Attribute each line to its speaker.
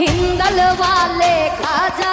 Speaker 1: हिंदल वाले खाजा